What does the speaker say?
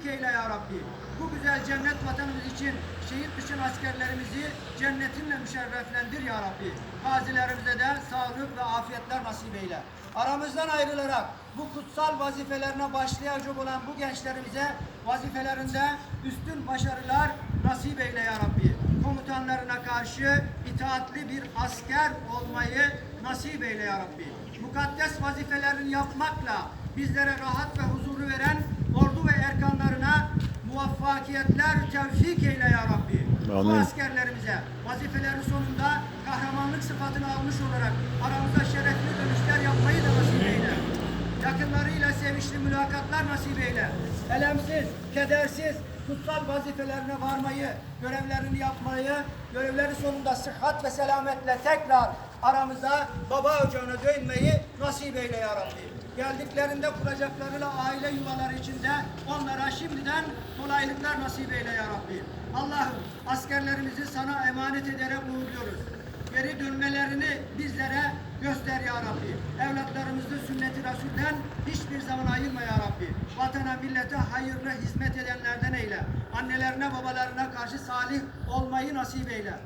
tevfik eyle ya Rabbi. Bu güzel cennet vatanımız için şehit düşen askerlerimizi cennetinle müşerreflendir ya Rabbi. Gazilerimize de sağlık ve afiyetler nasip eyle. Aramızdan ayrılarak bu kutsal vazifelerine başlayacak olan bu gençlerimize vazifelerinde üstün başarılar nasip eyle ya Rabbi. Komutanlarına karşı itaatli bir asker olmayı nasip eyle ya Rabbi. Mukaddes vazifelerini yapmakla bizlere rahat ve huzuru veren muvaffakiyetler tevfik eyle ya Rabbi. Bu askerlerimize vazifelerin sonunda kahramanlık sıfatını almış olarak aramızda şerefli dönüşler yapmayı da nasip eyle. Yakınlarıyla sevinçli mülakatlar nasip eyle. Elemsiz, kedersiz, kutsal vazifelerine varmayı, görevlerini yapmayı, görevleri sonunda sıhhat ve selametle tekrar aramıza baba ocağına dönmeyi nasip eyle ya Rabbi. Geldiklerinde kuracaklarıyla aile yuvaları içinde onlara şimdiden kolaylıklar nasip eyle ya Rabbi. Allah'ım askerlerimizi sana emanet ederek uğurluyoruz. Geri dönmelerini bizlere göster ya Rabbi. Evlatlarımızı sünnet-i Resul'den hiçbir zaman ayırma ya Rabbi. Vatana, millete hayırlı hizmet edenlerden eyle. Annelerine, babalarına karşı salih olmayı nasip eyle.